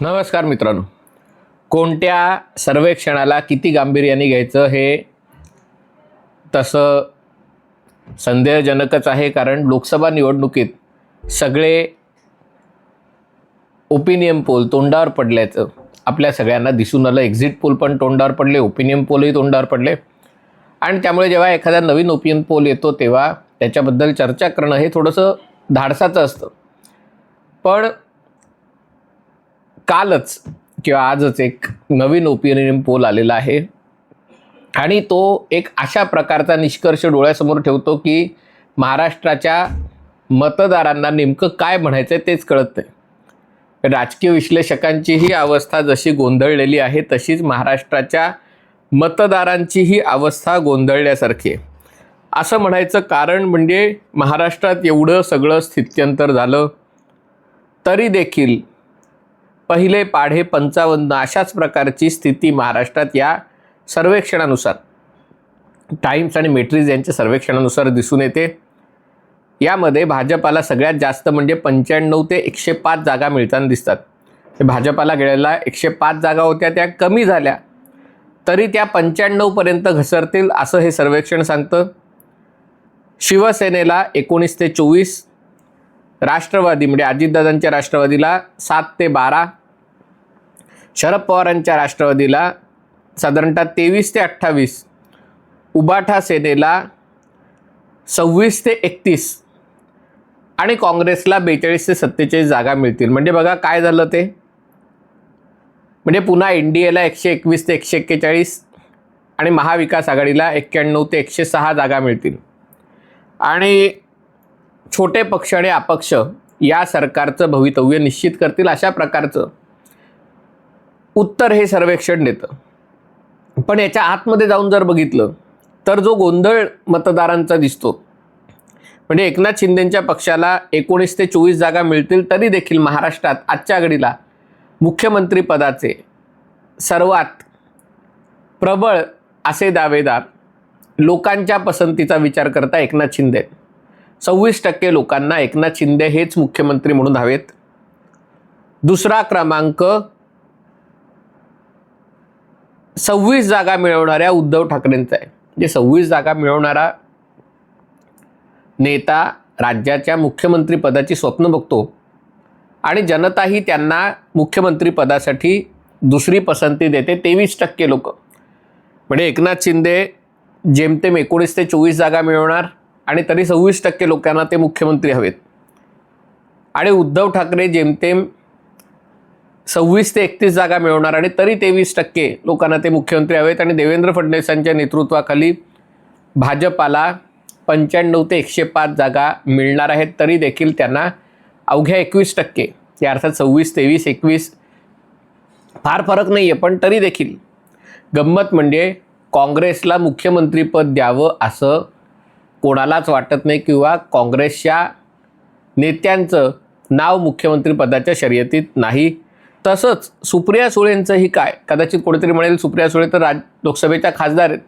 नमस्कार मित्रांनो. कोणत्या सर्वेक्षणाला किती गांभीर्याने घ्यायचं हे तसं संदेहजनकच आहे कारण लोकसभा निवडणुकीत सगळे ओपिनियन पोल तोंडावर पडल्याचं आपल्या सगळ्यांना दिसून आलं. एक्झिट पोल पण तोंडावर पडले ओपिनियन पोलही तोंडावर पडले. आणि त्यामुळे जेव्हा एखादा नवीन ओपिनियन पोल येतो तेव्हा त्याच्याबद्दल चर्चा करणं हे थोडंसं धाडसाचं असतं. पण कालच किंवा आजच एक नवीन ओपिनियन पोल आलेला आहे. आणि तो एक अशा प्रकारचा निष्कर्ष डोळ्यासमोर ठेवतो की महाराष्ट्राच्या मतदारांना नेमकं काय म्हणायचं आहे तेच कळत नाही. राजकीय विश्लेषकांचीही अवस्था जशी गोंधळलेली आहे तशीच महाराष्ट्राच्या मतदारांचीही अवस्था गोंधळल्यासारखी आहे. असं म्हणायचं कारण म्हणजे महाराष्ट्रात एवढं सगळं स्थित्यंतर झालं तरी देखील पहिले पाढे पंचावन्न अशाच प्रकारची स्थिती महाराष्ट्रात या सर्वेक्षणानुसार टाइम्स आणि मेट्रीज यांच्या सर्वेक्षणानुसार दिसून येते. यामध्ये भाजपाला सगळ्यात जास्त म्हणजे पंच्याण्णव ते एकशे पाच जागा मिळताना दिसतात. हे भाजपाला गेलेला एकशे पाच जागा होत्या त्या कमी झाल्या. तरी त्या पंच्याण्णवपर्यंत घसरतील असं हे सर्वेक्षण सांगतं. शिवसेनेला एकोणीस ते चोवीस राष्ट्रवादी म्हणजे अजितदादांच्या राष्ट्रवादीला सात ते बारा शरद पवारांच्या राष्ट्रवादीला साधारणतः तेवीस ते अठ्ठावीस उबाठा सेनेला सव्वीस ते एकतीस आणि काँग्रेसला बेचाळीस ते सत्तेचाळीस जागा मिळतील. म्हणजे बघा काय झालं ते? म्हणजे पुन्हा एन डी एला एकशे एकवीस ते एकशे एक्केचाळीस आणि महाविकास आघाडीला एक्क्याण्णव ते एकशे सहा जागा मिळतील. आणि छोटे पक्ष आणि अपक्ष या सरकारचं भवितव्य निश्चित करतील अशा प्रकारचं उत्तर हे सर्वेक्षण देतं. पण याच्या आतमध्ये जाऊन जर बघितलं तर जो गोंधळ मतदारांचा दिसतो म्हणजे एकनाथ शिंदेंच्या पक्षाला एकोणीस ते चोवीस जागा मिळतील तरी देखील महाराष्ट्रात आजच्या घडीला मुख्यमंत्रीपदाचे सर्वात प्रबळ असे दावेदार लोकांच्या पसंतीचा विचार करता एकनाथ शिंदे. सव्वीस टक्के लोकांना एकनाथ शिंदे हेच मुख्यमंत्री म्हणून हवेत. दुसरा क्रमांक सव्वीस जागा मिळवणाऱ्या उद्धव ठाकरेंचा आहे. म्हणजे सव्वीस जागा मिळवणारा नेता राज्याच्या मुख्यमंत्रीपदाची स्वप्न बघतो. आणि जनताही त्यांना मुख्यमंत्री पदासाठी दुसरी पसंती देते तेवीस टक्के लोक. म्हणजे एकनाथ शिंदे जेमतेम एकोणीस ते चोवीस जागा मिळवणार आणि तरी सव्वीस टक्के लोकांना ते मुख्यमंत्री हवेत. आणि उद्धव ठाकरे जेमतेम सव्वीस ते एकतीस जागा मिळवणार आणि तरी तेवीस टक्के लोकांना ते मुख्यमंत्री हवेत. आणि देवेंद्र फडणवीसांच्या नेतृत्वाखाली भाजपाला पंच्याण्णव ते एकशे पाच जागा मिळणार आहेत तरी देखील त्यांना अवघ्या एकवीस टक्के. या अर्थात सव्वीस तेवीस एकवीस. फार फरक नाही आहे पण तरी देखील. गंमत म्हणजे काँग्रेसला मुख्यमंत्रीपद द्यावं असं कोणालाच वाटत नाही किंवा काँग्रेसच्या नेत्यांचं नाव मुख्यमंत्रीपदाच्या शर्यतीत नाही. तसंच सुप्रिया सुळेंचंही काय? कदाचित कोणीतरी म्हणेल सुप्रिया सुळे तर राज लोकसभेच्या खासदार आहेत.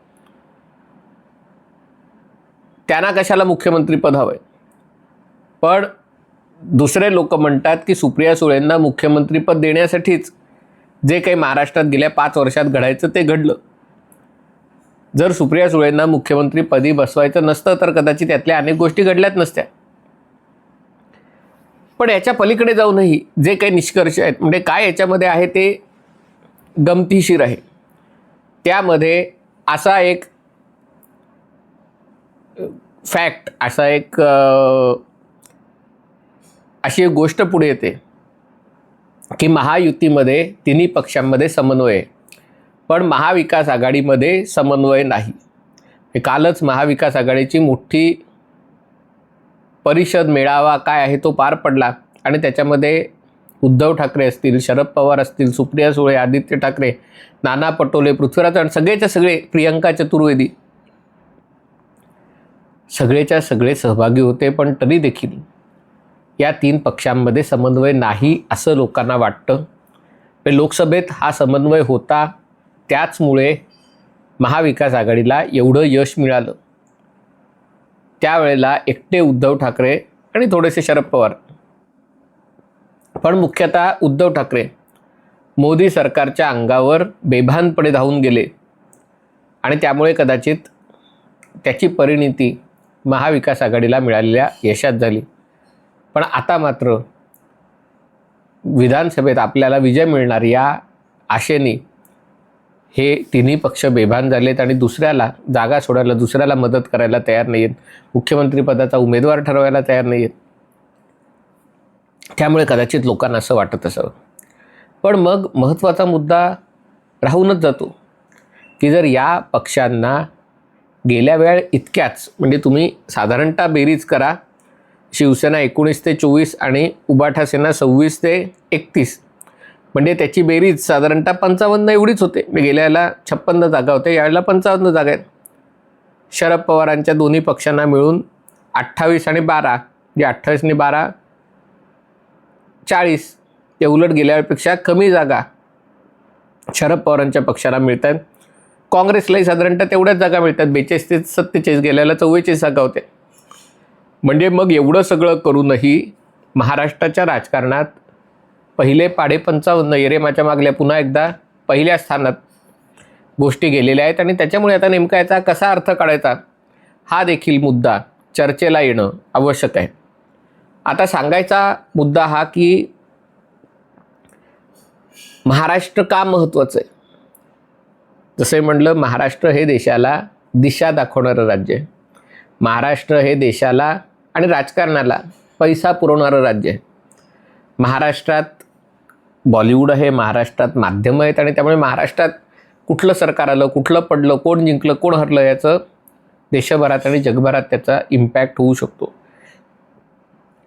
त्यांना कशाला मुख्यमंत्रीपद हवं आहे पण दुसरे लोक म्हणतात की सुप्रिया सुळेंना मुख्यमंत्रीपद देण्यासाठीच जे काही महाराष्ट्रात गेल्या पाच वर्षात घडायचं ते घडलं. जर सुप्रिया सुळेंना मुख्यमंत्रीपदी बसवायचं नसतं तर कदाचित त्यातल्या अनेक गोष्टी घडल्याच नसत्या. पण याच्या पलीकडे जाऊनही जे काही निष्कर्ष आहेत म्हणजे काय याच्यामध्ये आहे ते गमतीशीर आहे. त्यामध्ये असा एक फॅक्ट असा एक अशी एक गोष्ट पुढे येते की महायुतीमध्ये तिन्ही पक्षांमध्ये समन्वय आहे. पण महाविकास आघाडीमध्ये समन्वय नाही. हे कालच महाविकास आघाडीची मोठी परिषद मेळावा काय आहे तो पार पडला. आणि त्याच्यामध्ये उद्धव ठाकरे असतील शरद पवार असतील सुप्रिया सुळे आदित्य ठाकरे नाना पटोले पृथ्वीराज चव्हाण सगळेच्या सगळे प्रियंका चतुर्वेदी सगळेच्या सगळे सहभागी होते पण तरी देखील या तीन पक्षांमध्ये समन्वय नाही असं लोकांना वाटतं. पण लोकसभेत हा समन्वय होता त्याचमुळे महाविकास आघाडीला एवढं यश मिळालं. त्यावेळेला एकटे उद्धव ठाकरे आणि थोडेसे शरद पवार. पण मुख्यतः उद्धव ठाकरे मोदी सरकारच्या अंगावर बेभानपणे धावून गेले. आणि त्यामुळे कदाचित त्याची परिणिती महाविकास आघाडीला मिळालेल्या यशात झाली. पण आता मात्र विधानसभेत आपल्याला विजय मिळणार या आशेने हे तिन्ही पक्ष बेभान झालेत आणि दुसऱ्याला जागा सोडायला दुसऱ्याला मदत करायला तयार नाही आहेत मुख्यमंत्रीपदाचा उमेदवार ठरवायला तयार नाही आहेत त्यामुळे कदाचित लोकांना असं वाटत असावं. पण मग महत्त्वाचा मुद्दा राहूनच जातो की जर या पक्षांना गेल्या वेळ इतक्याच म्हणजे तुम्ही साधारणतः बेरीज करा शिवसेना एकोणीस ते चोवीस आणि उबाठा सेना सव्वीस ते एकतीस. म्हणजे त्याची बेरीज साधारणतः पंचावन्न एवढीच होते. मी गेल्या वेळेला छप्पन्न जागा होत्या. यावेळेला पंचावन्न जागा आहेत. शरद पवारांच्या दोन्ही पक्षांना मिळून अठ्ठावीस आणि बारा जे अठ्ठावीस आणि बारा चाळीस ते उलट गेल्या वेळेपेक्षा कमी जागा शरद पवारांच्या पक्षाला मिळत आहेत. काँग्रेसलाही साधारणतः तेवढ्याच जागा मिळतात. बेचाळीस ते सत्तेचाळीस गेल्याला चव्वेचाळीस जागा होत्या. म्हणजे मग एवढं सगळं करूनही महाराष्ट्राच्या राजकारणात पहिले पाडे पंचावन्न येरेमाच्या मागल्या पुन्हा एकदा पहिल्या स्थानात गोष्टी गेलेल्या आहेत आणि त्याच्यामुळे आता नेमका याचा कसा अर्थ काढायचा हा देखील मुद्दा चर्चेला येणं आवश्यक आहे. आता सांगायचा मुद्दा हा की महाराष्ट्र का महत्त्वाचं आहे? जसे म्हटलं महाराष्ट्र हे देशाला दिशा दाखवणारं राज्य आहे. महाराष्ट्र हे देशाला आणि राजकारणाला पैसा पुरवणारं राज्य आहे. महाराष्ट्रात बॉलिवूड आहे महाराष्ट्रात माध्यमं आहेत आणि त्यामुळे महाराष्ट्रात कुठलं सरकार आलं कुठलं पडलं कोण जिंकलं कोण हरलं याचं देशभरात आणि जगभरात त्याचा इम्पॅक्ट होऊ शकतो.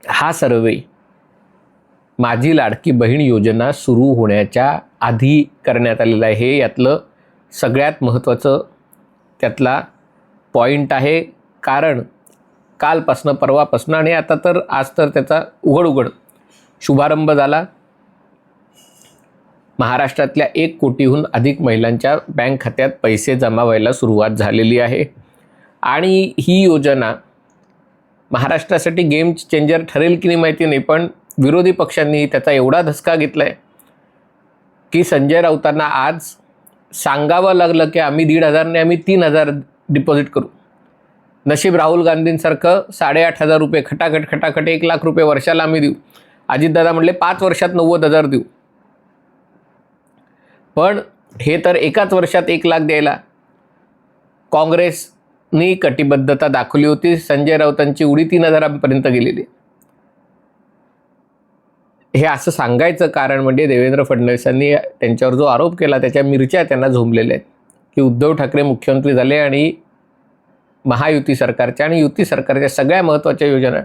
हा सर्वे माझी लाडकी बहीण योजना सुरू होण्याच्या आधी करण्यात आलेला आहे. हे यातलं सगळ्यात महत्त्वाचं त्यातला पॉईंट आहे. कारण कालपासनं परवापासनं आणि आता तर आज तर त्याचा उघड उघड शुभारंभ झाला. महाराष्ट्रातल्या एक कोटीहून अधिक महिलांच्या बँक खात्यात पैसे जमा व्हायला सुरुवात झालेली आहे. आणि ही योजना महाराष्ट्रासाठी गेम चेंजर ठरेल की नाही माहिती नाही पण विरोधी पक्षांनी त्याचा एवढा धसका घेतला आहे की संजय राऊतांना आज सांगावं लागलं की आम्ही दीड हजारने आम्ही तीन हजार डिपॉझिट करू. नशीब राहुल गांधींसारखं साडेआठ हजार रुपये खटाखट खटाखट एक लाख रुपये वर्षाला आम्ही देऊ. अजितदादा म्हणले पाच वर्षात नव्वद हजार देऊ. पण हे तर एकाच वर्षात एक लाख द्यायला. काँग्रेसनी कटिबद्धता दाखवली होती. संजय राऊतांची उडी तीन हजारांपर्यंत गेलेली. हे असं सांगायचं कारण म्हणजे देवेंद्र फडणवीसांनी त्यांच्यावर जो आरोप केला त्याच्या मिरच्या त्यांना झोंबलेल्या आहेत. की उद्धव ठाकरे मुख्यमंत्री झाले आणि महायुती सरकारच्या आणि युती सरकारच्या सगळ्या महत्त्वाच्या योजना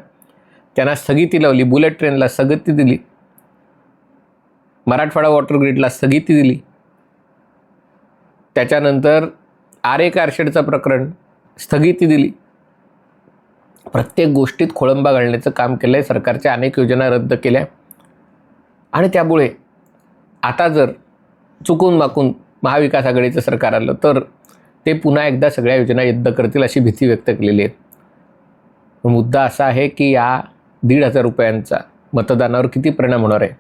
त्यांना स्थगिती लावली. बुलेट ट्रेनला स्थगिती दिली. मराठवाडा वॉटर ग्रीडला स्थगिती दिली. त्याच्यानंतर आरे कारशेडचं प्रकरण स्थगिती दिली. प्रत्येक गोष्टीत खोळंबा घालण्याचं काम केलं आहे सरकारच्या अनेक योजना रद्द केल्या. आणि त्यामुळे आता जर चुकून माकून महाविकास आघाडीचं सरकार आलं तर ते पुन्हा एकदा सगळ्या योजना रद्द करतील अशी भीती व्यक्त केलेली आहे मुद्दा असा आहे की या दीड हजार रुपयांचा मतदानावर किती परिणाम होणार आहे?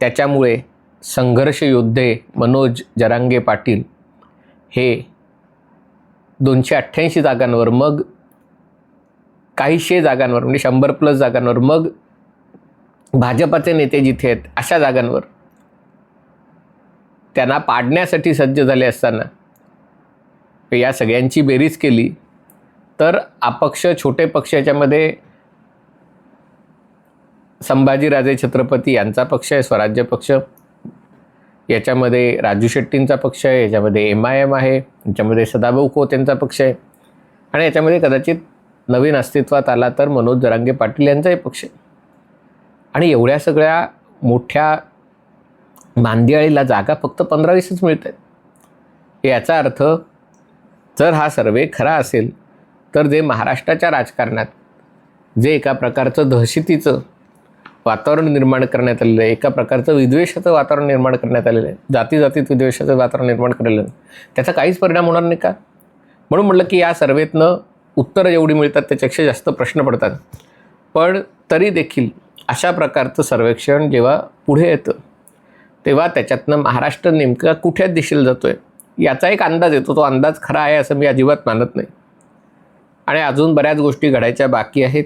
त्याच्यामुळे संघर्ष योद्धे मनोज जरांगे पाटील हे दोनशे अठ्ठ्याऐंशी जागांवर मग काहीशे जागांवर म्हणजे शंभर प्लस जागांवर मग भाजपाचे नेते जिथे आहेत अशा जागांवर त्यांना पाडण्यासाठी सज्ज झाले असताना या सगळ्यांची बेरीज केली तर अपक्ष छोटे पक्ष याच्यामध्ये संभाजीराजे छत्रपती यांचा पक्ष आहे स्वराज्य पक्ष. याच्यामध्ये राजू शेट्टींचा पक्ष आहे याच्यामध्ये एम आय एम आहे याच्यामध्ये सदाभाऊ खोत यांचा पक्ष आहे. आणि याच्यामध्ये कदाचित नवीन अस्तित्वात आला तर मनोज जरांगे पाटील यांचाही पक्ष आहे. आणि एवढ्या सगळ्या मोठ्या मांदियाळीला जागा फक्त पंधरा वीसच मिळत आहेत. याचा अर्थ जर हा सर्वे खरा असेल तर जे महाराष्ट्राच्या राजकारणात जे एका प्रकारचं दहशतीचं वातावरण निर्माण करण्यात आलेलं आहे एका प्रकारचं विद्वेषाचं वातावरण निर्माण करण्यात आलेलं आहे जाती जातीत विद्वेषाचं वातावरण निर्माण केलेलं आहे त्याचा काहीच परिणाम होणार नाही का? म्हणून म्हटलं की या सर्वेतनं उत्तरं जेवढी मिळतात त्याच्यापेक्षा जास्त प्रश्न पडतात. पण तरी देखील अशा प्रकारचं सर्वेक्षण जेव्हा पुढे येतं तेव्हा त्याच्यातनं महाराष्ट्र नेमका कुठे दिशेला जातो आहे याचा एक अंदाज येतो. तो अंदाज खरा आहे असं मी अजिबात मानत नाही. आणि अजून बऱ्याच गोष्टी घडायच्या बाकी आहेत.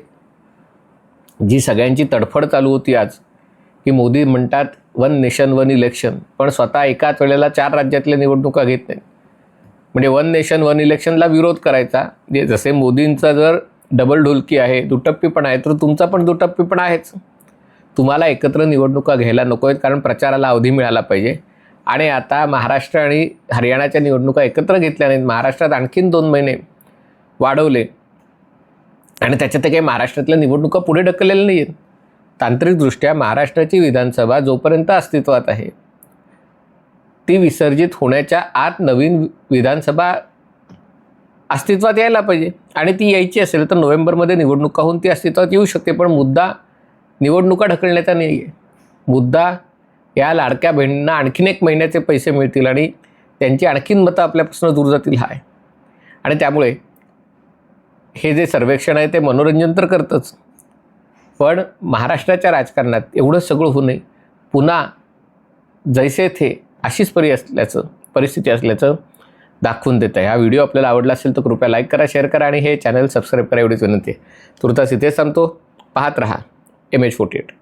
जी सगळ्यांची तडफड चालू होती आज की मोदी म्हणतात वन नेशन वन इलेक्शन. पण स्वतः एकाच वेळेला चार राज्यातल्या निवडणुका घेत नाहीत. म्हणजे वन नेशन वन इलेक्शनला विरोध करायचा. जे जसे मोदींचा जर डबल ढोलकी आहे दुटप्पीपणा आहे तर तुमचा पण दुटप्पीपणा आहेच. तुम्हाला एकत्र निवडणुका घ्यायला नको आहेत कारण प्रचाराला अवधी मिळाला पाहिजे. आणि आता महाराष्ट्र आणि हरियाणाच्या निवडणुका एकत्र घेतल्या नाहीत महाराष्ट्रात आणखीन दोन महिने वाढवले. आणि त्याच्यात काही महाराष्ट्रातल्या निवडणुका पुढे ढकललेल्या नाही आहेत तांत्रिकदृष्ट्या महाराष्ट्राची विधानसभा जोपर्यंत अस्तित्वात आहे ती विसर्जित होण्याच्या आत नवीन विधानसभा अस्तित्वात यायला पाहिजे. आणि ती यायची असेल तर नोव्हेंबरमध्ये निवडणुका होऊन ती अस्तित्वात येऊ शकते पण मुद्दा निवडणुका ढकलण्याचा नाही आहे मुद्दा या लाडक्या बहिणींना आणखीन एक महिन्याचे पैसे मिळतील आणि त्यांची आणखीन मतं आपल्यापासून दूर जातील हा आहे आणि त्यामुळे हे जे सर्वेक्षण आहे ते मनोरंजन तर करतंच. पण महाराष्ट्राच्या राजकारणात एवढं सगळं होऊ नये. पुन्हा जैसे थे अशीच परी असल्याचं परिस्थिती असल्याचं दाखवून देत. आहे हा व्हिडिओ आपल्याला आवडला असेल तर कृपया लाईक करा शेअर करा आणि हे चॅनल सबस्क्राईब करा एवढीच विनंती आहे. तुर्तास इथेच सांगतो पाहत रहा. M H forty eight